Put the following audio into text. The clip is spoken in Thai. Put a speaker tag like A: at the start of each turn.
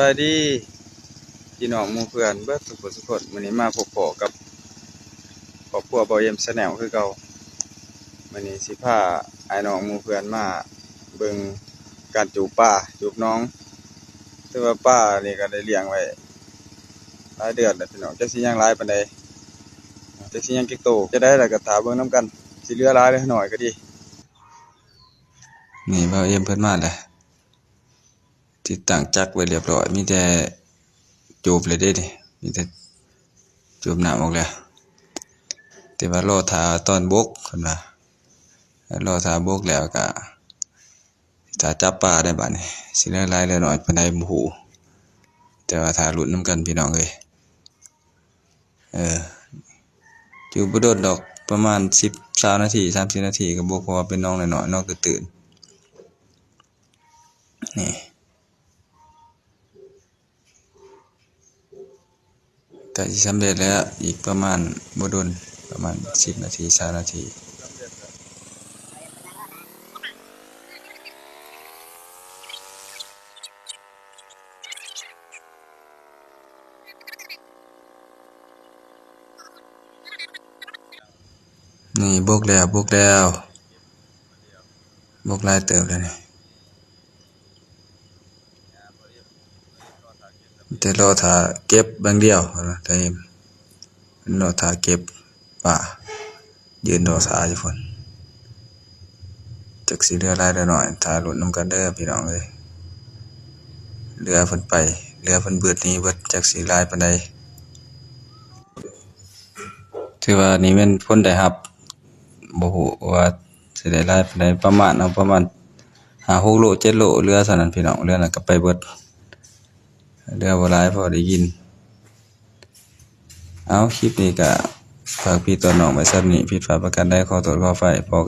A: บายดีพี่น้องมูเพื่อนเบิดทุกคนทุกคนมื้อนี้มาพบปะกับครอบครัวบ่าเยี่ยมแชนแนลคือเก่ามื้อนี้สิพาไอ้น้องมูเพื่อนมาเบิ่งการจูบปลาจูบน้องแต่ว่าปลานี่ก็ได้เลี้ยงไว้หลายเดือนแล้วพี่น้องจักสิยังหลายปานใดจักสิยังกิกโตจะได้แล้วก็ถาเบิ่งนํกันสิเลือหลายหรือน้อยก็ดีนี่บ่าเยี่ยมเพิ่นมาแล้ว ติดตั้งจักไว้เรียบร้อย มีแต่จูบเลยเด้นี่มีแต่จูบหน้ำออกแล้วแต่ว่ารอทาตอนบกเพิ่นว่ารอทาบกแล้วก็ถ้าจับปลาได้บัดนี้สิได้ลายได้น้อยปานใดบ่ฮู้แต่ว่าถ้าลุ้นนํกันพี่น้องเอ้ยเออจูบบ่โดนดอกประมาณ10 20นาที30นาทีก็บ่เพราะว่าเป็นน้องน้อยๆน้องตื่นนี่ ก็สิสำเร็จแล้วอีกประมาณบ่โดนประมาณ 10 นาที20นาทีนี่บวกแล้วบวกแล้วบวกลายเติบแล้วนี่ แต่รอถ้าเก็บบางเดียวเนะแต่รอถ้าเก็บป่ายืนรอสาอยู่พุ่นจักสิเหลือลายเหลือน้อยถ้าลุ้นนำกันเด้อพี่น้องเอ้ยเรือเพิ่นไปเรือเพิ่นเบิดหนี้เบิดจักสิหลายปานใดถือว่านี่แม่นผลได้รับบ่ฮู้ว่าสิได้ลายปานใดประมาณเอาประมาณ5 6โล7โลเรือเท่านั้นพี่น้องเรือนั้นก็ไปเบิด เรือบ่หลายพอได้กิน เอาคลิปนี้ก็ฝากพี่ตัวน้องไว้ซ้ำนี้ผิดฝาประกันได้ขอตรวจขออไฟพอ